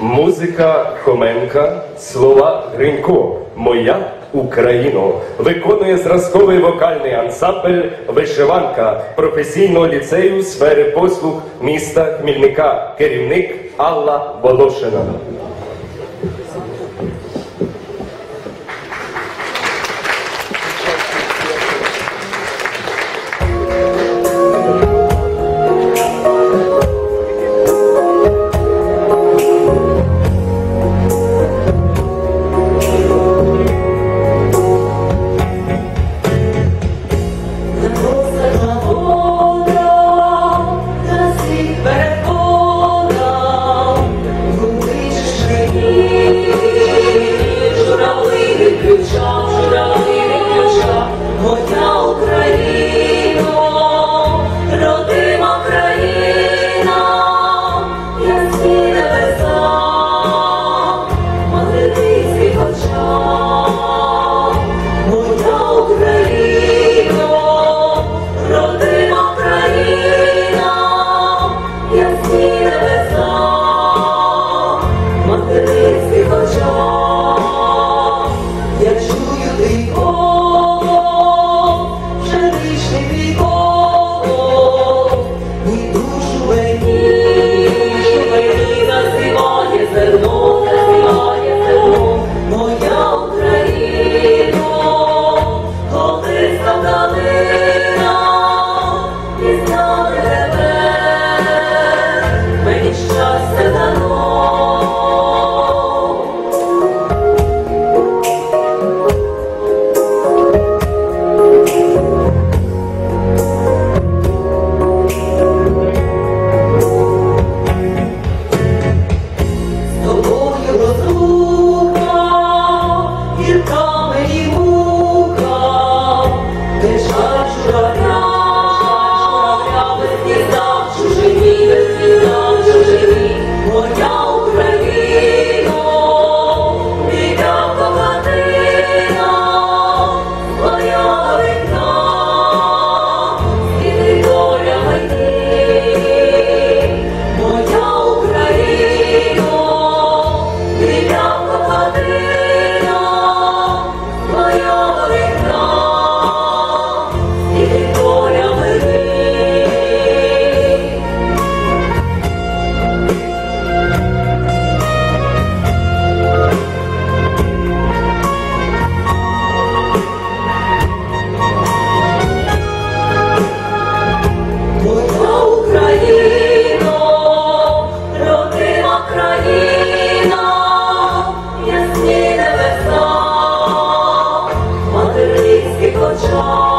Музика Хоменка, слова Гринько, Моя Україна виконує зразковий вокальний ансамбль Вишиванка професійного ліцею сфери послуг міста Хмільника, керівник Алла Волошина. 伤 Держать журавля, журавля, журавля, que počas.